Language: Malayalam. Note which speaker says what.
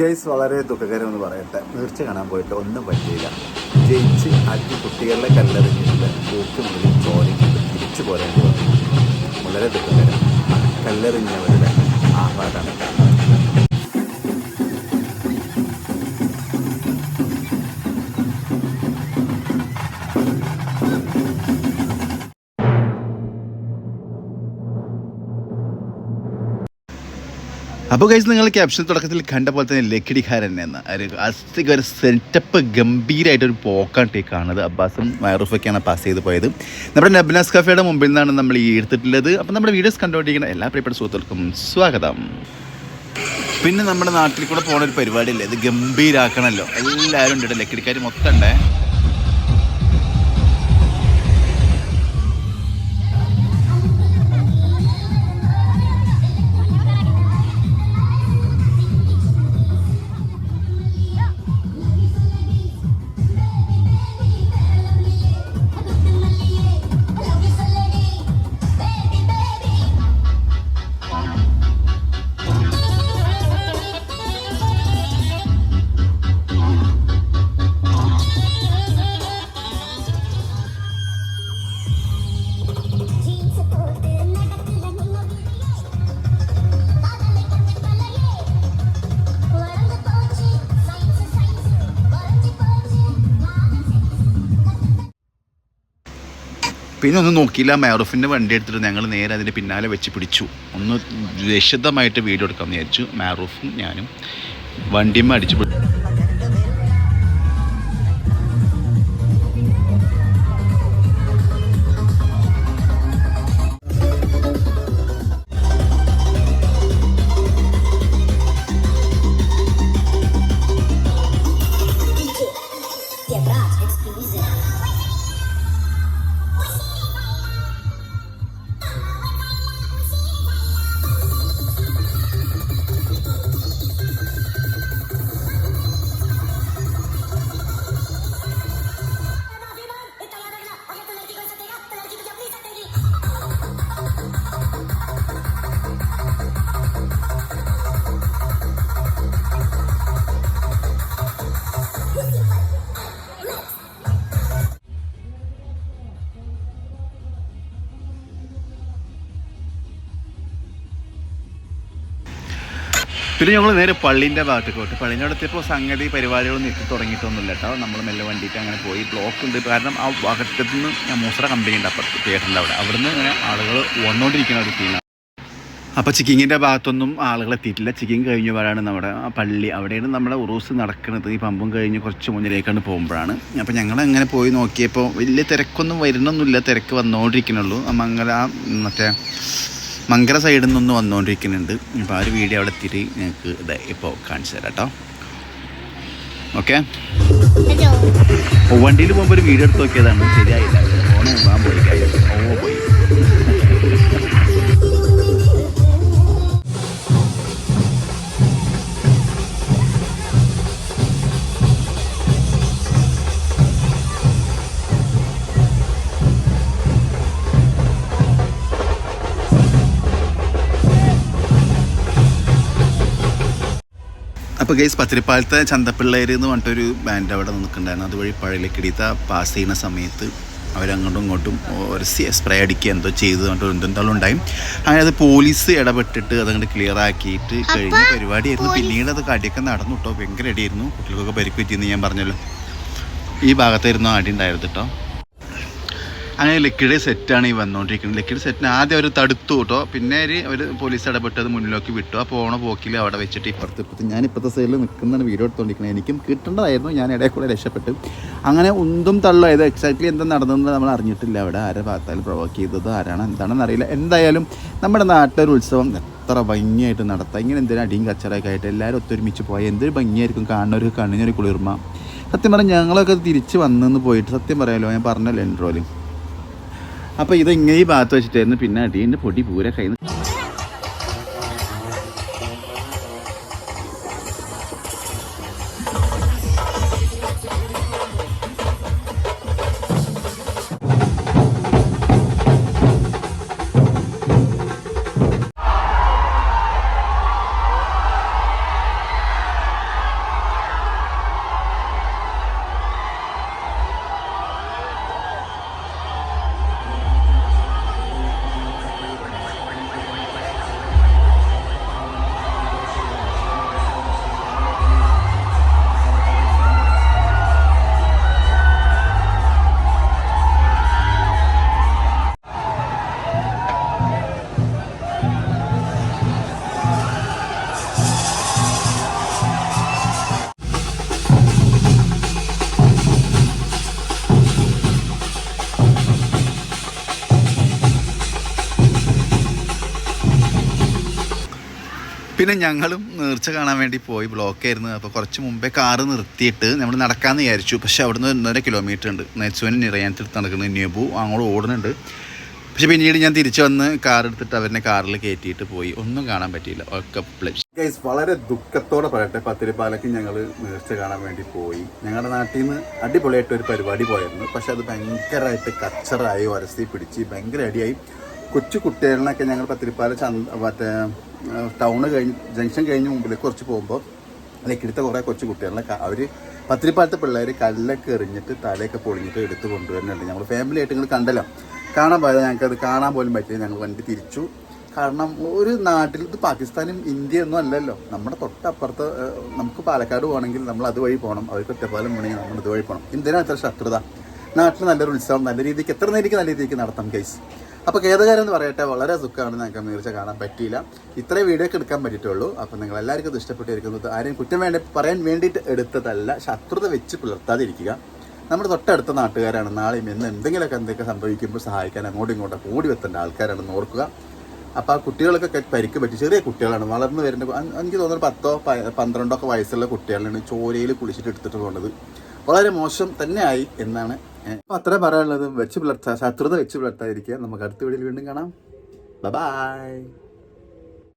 Speaker 1: കേസ് വളരെ ദുഃഖകരമെന്ന് പറയട്ടെ. നേർച്ച കാണാൻ പോയിട്ട് ഒന്നും പറ്റിയില്ല. ജയിച്ച് അഞ്ച് കുട്ടികളുടെ കല്ലെറിഞ്ഞിട്ട് തൂക്കി മുതൽ ചോരയ്ക്ക് തിരിച്ചു പോരേണ്ടി വന്നു. വളരെ ദുഃഖകരം. കല്ലെറിഞ്ഞവരുടെ ആഹ്ലാദമാണ്. അപ്പോൾ കഴിച്ച് നിങ്ങൾ ക്യാപ്ഷൻ തുടക്കത്തിൽ കണ്ട പോലെ തന്നെ ലക്കിടിക്കാരൻ എന്ന. ഒരു അസ്ഥിക ഒരു സെറ്റപ്പ് ഗംഭീരമായിട്ടൊരു പോക്കാണ് കാണുന്നത്. അബ്ബാസും മയറൂഫൊക്കെയാണ് പാസ് ചെയ്ത് പോയത്. നമ്മുടെ നബ്നാസ് കഫേയുടെ മുമ്പിൽ നിന്നാണ് നമ്മൾ ഈ എടുത്തിട്ടുള്ളത്. അപ്പോൾ നമ്മുടെ വീഡിയോസ് കണ്ടുകൊണ്ടിരിക്കുന്ന എല്ലാ പ്രിയപ്പെട്ട സുഹൃത്തുക്കൾക്കും സ്വാഗതം. പിന്നെ നമ്മുടെ നാട്ടിൽ കൂടെ പോകുന്ന ഒരു പരിപാടിയില്ലേ? ഇത് ഗംഭീരാക്കണമല്ലോ എല്ലാവരും ഉണ്ട് ലക്കിടിക്കാർ മൊത്തം ഉണ്ടേ. പിന്നെ ഒന്നും നോക്കിയില്ല. മാറൂഫിന്റെ വണ്ടി എടുത്തിട്ട് ഞങ്ങൾ നേരെ അതിന്റെ പിന്നാലെ വെച്ച് പിടിച്ചു. ഒന്ന് വിശദമായിട്ട് വീഡിയോ എടുക്കാമെന്ന് വിചാരിച്ചു. മാറൂഫും ഞാനും വണ്ടിയും അടിച്ച് പിന്നെ ഞങ്ങൾ നേരെ പള്ളീന്റെ ഭാഗത്തേക്ക് പോയിട്ട് പള്ളീന്റെ അടുത്തെപ്പോൾ സംഗതി പരിപാടികളൊന്നും എത്തി തുടങ്ങിയിട്ടൊന്നുമില്ല കേട്ടോ. നമ്മൾ മെല്ലെ വണ്ടിയിട്ട് അങ്ങനെ പോയി. ബ്ലോക്ക് ഉണ്ട്. കാരണം ആ ഭാഗത്തു നിന്ന് മൂസറ കമ്പനി ഉണ്ട്. അപ്പുറത്ത് തിയേറ്ററിന്റെ അവിടെ. അവിടുന്ന് ഇങ്ങനെ ആളുകൾ വന്നുകൊണ്ടിരിക്കുന്ന ഒരു സീനാണ് അപ്പോൾ ചിക്കിങ്ങിന്റെ ഭാഗത്തൊന്നും ആളുകൾ എത്തിയിട്ടില്ല. ചിക്കിങ് കഴിഞ്ഞപ്പോഴാണ് നമ്മുടെ ആ പള്ളി. അവിടെയാണ് നമ്മുടെ ഉറൂസ് നടക്കുന്നത്. ഈ പമ്പും കഴിഞ്ഞ് കുറച്ച് മുന്നിലേക്കാണ് പോകുമ്പോഴാണ്. അപ്പോൾ ഞങ്ങൾ അങ്ങനെ പോയി നോക്കിയപ്പോൾ വലിയ തിരക്കൊന്നും വരുന്നൊന്നുമില്ല തിരക്ക് മംഗല ആ മറ്റേ മങ്കര സൈഡിൽ നിന്നൊന്ന് വന്നുകൊണ്ടിരിക്കുന്നുണ്ട് അപ്പോൾ ആ ഒരു വീഡിയോ അവിടെ എത്തിയിട്ട് നിങ്ങൾക്ക് ഇത് ഇപ്പോൾ കാണിച്ചു തരാം കേട്ടോ ഓക്കെ വണ്ടിയിൽ പോകുമ്പോൾ ഒരു വീഡിയോ എടുത്ത് നോക്കിയതാണ്. ശരിയായില്ല. ഓണം പോയി കാര്യം. അപ്പോൾ ഗൈസ് പത്തിരിപ്പാലത്തെ ചന്തപ്പിള്ളേർ എന്ന് പറഞ്ഞിട്ടൊരു ബാൻഡ് അവിടെ നിൽക്കുന്നുണ്ടായിരുന്നു. അതുവഴി പഴയിലേക്കിടീത്ത പാസ് ചെയ്യുന്ന സമയത്ത് അവരങ്ങോട്ടും ഇങ്ങോട്ടും ഒരു സ്പ്രേ അടിക്കുക എന്തോ ചെയ്തു പറഞ്ഞിട്ട് എന്തെന്താളും ഉണ്ടായി അങ്ങനെ അത് പോലീസ് ഇടപെട്ടിട്ട് അതങ്ങോട്ട് ക്ലിയർ ആക്കിയിട്ട് കഴിഞ്ഞ പരിപാടിയായിരുന്നു. പിന്നീട് അത് കടിയൊക്കെ നടന്നു കേട്ടോ. ഭയങ്കര അടിയായിരുന്നു കുട്ടികൾക്കൊക്കെ പരിക്ക് പറ്റിയെന്ന് ഞാൻ പറഞ്ഞല്ലോ. ഈ ഭാഗത്തായിരുന്നു അടി ഉണ്ടായിരുന്നു കേട്ടോ. അങ്ങനെ ലിക്വിഡ് സെറ്റാണ് ഈ വന്നുകൊണ്ടിരിക്കുന്നത് ലിക്വിഡ് സെറ്റിന് ആദ്യം അവർ തടുത്തു കേട്ടോ. പിന്നെ അവർ പോലീസ് ഇടപെട്ട് അത് മുന്നിലേക്ക് വിട്ടു. ആ പോണ പോക്കിൽ അവിടെ വെച്ചിട്ട് ഇപ്പുറത്ത് ഇപ്പുറത്ത് ഞാൻ ഇപ്പോഴത്തെ സൈഡിൽ നിൽക്കുന്നതാണ് വീഡിയോ എടുത്തുകൊണ്ടിരിക്കുന്നത് എനിക്കും കിട്ടേണ്ടതായിരുന്നു. ഞാൻ ഇടയിൽ കൂടെ രക്ഷപ്പെട്ടു. അങ്ങനെ ഒന്നും തള്ളായത് എക്സാക്ട്ലി എന്താ നടന്നതെന്ന് നമ്മൾ അറിഞ്ഞിട്ടില്ല. അവിടെ ആരെ ഭാഗത്താൽ പ്രൊവോക്ക് ചെയ്തത് ആരാണ് എന്താണെന്ന് അറിയില്ല. എന്തായാലും നമ്മുടെ നാട്ടിലൊരു ഉത്സവം എത്ര ഭംഗിയായിട്ട് നടത്താം. ഇങ്ങനെ എന്തിനാ അടിയും കച്ചറയൊക്കെ ആയിട്ട് എല്ലാവരും ഒത്തൊരുമിച്ച് പോയാൽ എന്തൊരു ഭംഗിയായിരിക്കും കാണുന്നവർക്ക് കണ്ണിനൊരു കുളിർമ. സത്യം പറഞ്ഞാൽ ഞങ്ങളൊക്കെ തിരിച്ച് വന്നെന്ന് പോയിട്ട് സത്യം പറയാലോ ഞാൻ പറഞ്ഞല്ലോ എൻട്രോലും അപ്പോൾ ഇത് ഇങ്ങനെ ഈ ഭാഗത്ത് വെച്ചിട്ടായിരുന്നു പിന്നെ അടീന്റെ പൊടി പൂര കയ്യിൽ പിന്നെ ഞങ്ങളും നേർച്ച കാണാൻ വേണ്ടി പോയി ബ്ലോക്കായിരുന്നു അപ്പോൾ കുറച്ച് മുമ്പേ കാറ് നിർത്തിയിട്ട് നമ്മൾ നടക്കാമെന്ന് വിചാരിച്ചു. പക്ഷേ അവിടുന്ന് ഒന്നര കിലോമീറ്റർ ഉണ്ട്. നെച്ചുവിന് നിറയാനത്തെടുത്ത് നടക്കുന്നത് ന്യൂബു അങ്ങോട്ട് ഓടുന്നുണ്ട്. പക്ഷെ പിന്നീട് ഞാൻ തിരിച്ചു വന്ന് കാർ എടുത്തിട്ട് അവരെ കാറിൽ കയറ്റിയിട്ട് പോയി. ഒന്നും കാണാൻ പറ്റിയില്ല. ഒക്കെ ഗൈസ് വളരെ ദുഃഖത്തോടെ പറയട്ടെ. പത്തിരിപ്പാലയ്ക്ക് ഞങ്ങൾ നേർച്ച കാണാൻ വേണ്ടി പോയി. ഞങ്ങളുടെ നാട്ടിൽ നിന്ന് അടിപൊളിയായിട്ട് ഒരു പരിപാടി പോയിരുന്നു. പക്ഷെ അത് ഭയങ്കരമായിട്ട് കച്ചറായി വരസി പിടിച്ച് ഭയങ്കര അടിയായി. കൊച്ചു കുട്ടികളിനൊക്കെ ഞങ്ങൾ പത്തിരിപ്പാല ചന്ത മറ്റേ ടൗണ് കഴിഞ്ഞ് ജംഗ്ഷൻ കഴിഞ്ഞ് മുമ്പിലേക്ക് കുറച്ച് പോകുമ്പോൾ ലക്കിടുത്ത കുറേ കൊച്ചു കുട്ടികളിനൊക്കെ അവർ പത്തിരിപ്പാലത്തെ പിള്ളേർ കല്ലൊക്കെ എറിഞ്ഞിട്ട് തലയൊക്കെ പൊളിഞ്ഞിട്ട് എടുത്ത് കൊണ്ടുവരുന്നുണ്ട്. ഞങ്ങൾ ഫാമിലി ആയിട്ട് നിങ്ങൾ കണ്ടല്ലോ. കാണാൻ പോയത് ഞങ്ങൾക്ക് അത് കാണാൻ പോലും പറ്റില്ല ഞങ്ങൾ വണ്ടി തിരിച്ചു. കാരണം ഒരു നാട്ടിൽ ഇത് പാകിസ്ഥാനും ഇന്ത്യ ഒന്നും അല്ലല്ലോ. നമ്മുടെ തൊട്ടപ്പുറത്ത് നമുക്ക് പാലക്കാട് പോകണമെങ്കിൽ നമ്മൾ അതുവഴി പോകണം. അവർക്ക് ഒറ്റപ്പാലം വേണമെങ്കിൽ നമ്മൾ ഇതുവഴി പോകണം. എന്തിനാണ് ഇത്ര ശത്രുത. നാട്ടിൽ നല്ലൊരു ഉത്സവം നല്ല രീതിക്ക് എത്ര നേരിക്ക് നല്ല രീതിക്ക് നടത്താം കേസ് അപ്പോൾ കേതകാരം എന്ന് പറയട്ടെ വളരെ സുഖമാണ് ഞങ്ങൾക്ക് നേർച്ച കാണാൻ പറ്റിയില്ല. ഇത്രയും വീഡിയോ ഒക്കെ എടുക്കാൻ പറ്റിയിട്ടുള്ളൂ. അപ്പോൾ നിങ്ങൾ എല്ലാവർക്കും ഇഷ്ടപ്പെട്ടിരിക്കുന്നത് ആരെയും കുറ്റം വേണ്ടി പറയാൻ വേണ്ടിയിട്ട് എടുത്തതല്ല ശത്രുത വെച്ച് പുലർത്താതിരിക്കുക. നമ്മുടെ തൊട്ടടുത്ത നാട്ടുകാരാണ്. നാളെയും എന്ന് എന്തെങ്കിലുമൊക്കെ എന്തൊക്കെ സംഭവിക്കുമ്പോൾ സഹായിക്കാൻ അങ്ങോട്ടും ഇങ്ങോട്ടും കൂടി വെത്തേണ്ട ആൾക്കാരാണെന്ന് ഓർക്കുക. അപ്പോൾ ആ കുട്ടികൾക്കൊക്കെ പരിക്ക് പറ്റി ചെറിയ കുട്ടികളാണ്. വളർന്നു വരുന്ന എനിക്ക് തോന്നുന്നു പത്തോ പന്ത്രണ്ടോ ഒക്കെ വയസ്സുള്ള കുട്ടികളാണ് ചോരയിൽ കുളിച്ചിട്ട് എടുത്തിട്ട് പോകുന്നത് വളരെ മോശം തന്നെയായി എന്നാണ് അപ്പോൾ അത്രേ പറയാനുള്ളത്. വെച്ച് പുലർത്താ ശത്രുത വെച്ച് പുലർത്താതിരിക്കുക. നമുക്ക് അടുത്ത വീഡിയോയിൽ വീണ്ടും കാണാം. ബൈ